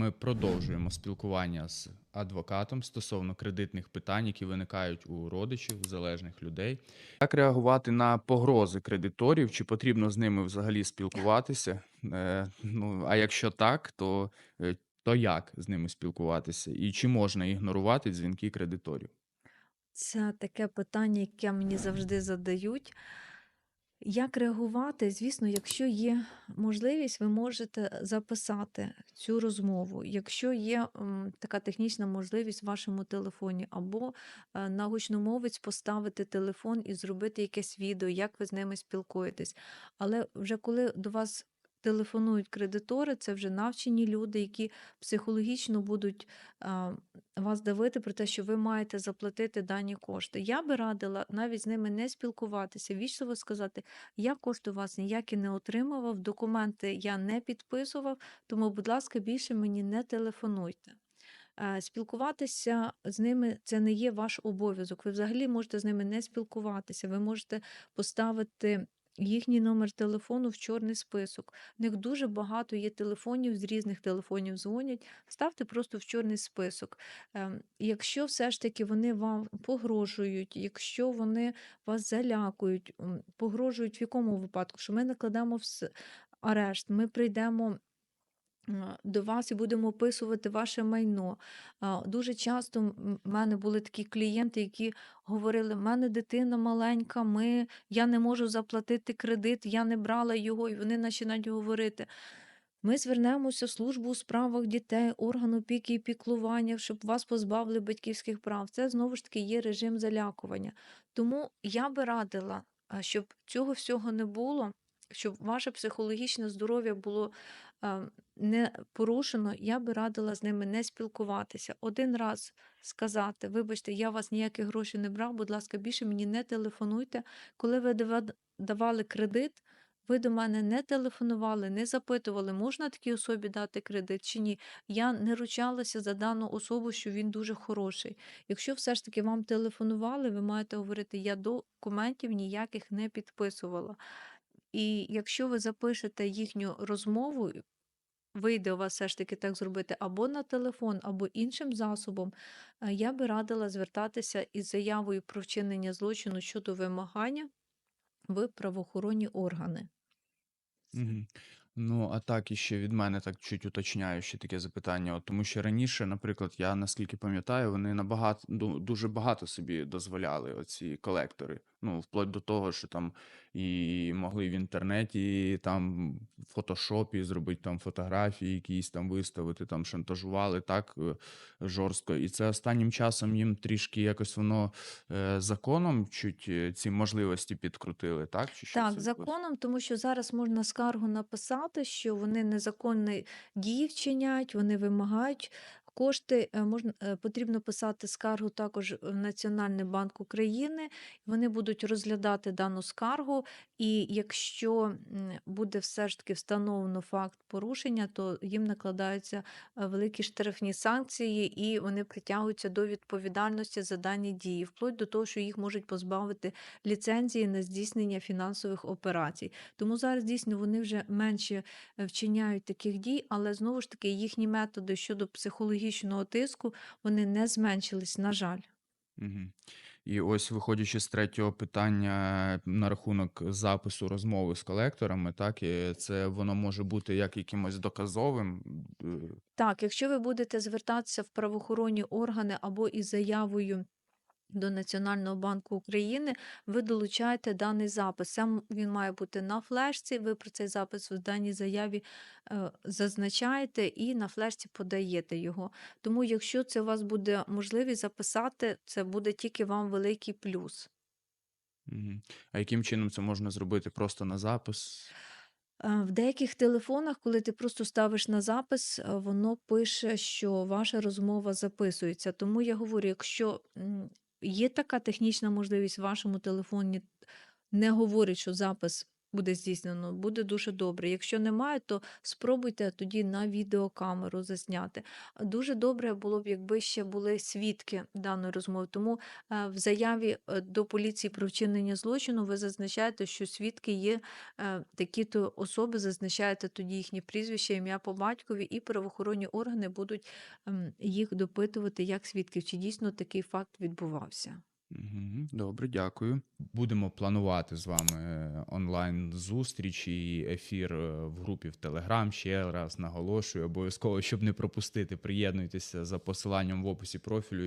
Ми продовжуємо спілкування з адвокатом стосовно кредитних питань, які виникають у родичів, залежних людей. Як реагувати на погрози кредиторів? Чи потрібно з ними взагалі спілкуватися? Е, ну, а якщо так, то, е, то як з ними спілкуватися? І чи можна ігнорувати дзвінки кредиторів? Це таке питання, яке мені завжди задають. Як реагувати? Звісно, якщо є можливість, ви можете записати цю розмову. Якщо є така технічна можливість в вашому телефоні, або е, на гучномовець поставити телефон і зробити якесь відео, як ви з ними спілкуєтесь. Але вже коли до вас телефонують кредитори, це вже навчені люди, які психологічно будуть вас давити про те, що ви маєте заплатити дані кошти. Я би радила навіть з ними не спілкуватися, вічливо сказати, я кошти у вас ніякі не отримував, документи я не підписував, тому, будь ласка, більше мені не телефонуйте. Е, Спілкуватися з ними це не є ваш обов'язок. Ви взагалі можете з ними не спілкуватися. Ви можете поставити їхній номер телефону в чорний список. В них дуже багато є телефонів, з різних телефонів дзвонять. Ставте просто в чорний список. Ем, Якщо все ж таки вони вам погрожують, якщо вони вас залякують, погрожують в якому випадку, що ми накладемо арешт, ми прийдемо до вас і будемо описувати ваше майно. Дуже часто в мене були такі клієнти, які говорили: в мене дитина маленька, ми, я не можу заплатити кредит, я не брала його, і вони починають говорити. Ми звернемося в службу у справах дітей, орган опіки і піклування, щоб вас позбавили батьківських прав. Це знову ж таки є режим залякування. Тому я би радила, щоб цього всього не було, щоб ваше психологічне здоров'я було а, не порушено, я би радила з ними не спілкуватися. Один раз сказати: вибачте, я вас ніяких грошей не брав, будь ласка, більше мені не телефонуйте. Коли ви давали кредит, ви до мене не телефонували, не запитували, можна такій особі дати кредит чи ні. Я не ручалася за дану особу, що він дуже хороший. Якщо все ж таки вам телефонували, ви маєте говорити, я документів ніяких не підписувала. І якщо ви запишете їхню розмову, вийде у вас все ж таки так зробити або на телефон, або іншим засобом, я би радила звертатися із заявою про вчинення злочину щодо вимагання в правоохоронні органи. Мгм. Ну, а так іще від мене так чуть уточняю ще таке запитання. От, тому що раніше, наприклад, я наскільки пам'ятаю, вони набагато ду- дуже багато собі дозволяли оці колектори. Ну, вплоть до того, що там і могли в інтернеті, там в фотошопі зробити там фотографії, якісь там виставити, там шантажували так е, жорстко. І це останнім часом їм трішки якось воно е, законом чуть е, ці можливості підкрутили, так? Чи що Так, це законом, тому що зараз можна скаргу написати, що вони незаконні дії вчиняють, вони вимагають кошти. Е, Можна е, потрібно писати скаргу також в Національний банк України. Вони будуть розглядати дану скаргу, і якщо буде все ж таки встановлено факт порушення, то їм накладаються е, великі штрафні санкції, і вони притягуються до відповідальності за дані дії, вплоть до того, що їх можуть позбавити ліцензії на здійснення фінансових операцій. Тому зараз дійсно вони вже менше вчиняють таких дій, але знову ж таки їхні методи щодо психологічного тиску вони не зменшились, на жаль. І ось виходячи з третього питання на рахунок запису розмови з колекторами, так, і це воно може бути як якимось доказовим. е, Так, якщо ви будете звертатися в правоохоронні органи або із заявою до Національного банку України, ви долучаєте даний запис. Сам він має бути на флешці. Ви про цей запис в даній заяві е, зазначаєте і на флешці подаєте його. Тому, якщо це у вас буде можливість записати, це буде тільки вам великий плюс. А яким чином це можна зробити просто на запис? Е, В деяких телефонах, коли ти просто ставиш на запис, е, воно пише, що ваша розмова записується. Тому я говорю, якщо є така технічна можливість в вашому телефоні, не говорить, що запис буде здійснено, буде дуже добре. Якщо немає, то спробуйте тоді на відеокамеру засняти. Дуже добре було б, якби ще були свідки даної розмови. Тому е, в заяві е, до поліції про вчинення злочину ви зазначаєте, що свідки є е, такі-то особи, зазначаєте тоді їхні прізвища, ім'я по батькові, і правоохоронні органи будуть ем, їх допитувати як свідків, чи дійсно такий факт відбувався. Добре, дякую. Будемо планувати з вами е, онлайн зустріч і ефір е, в групі в Телеграм. Ще раз наголошую, обов'язково, щоб не пропустити. Приєднуйтеся за посиланням в описі профілю.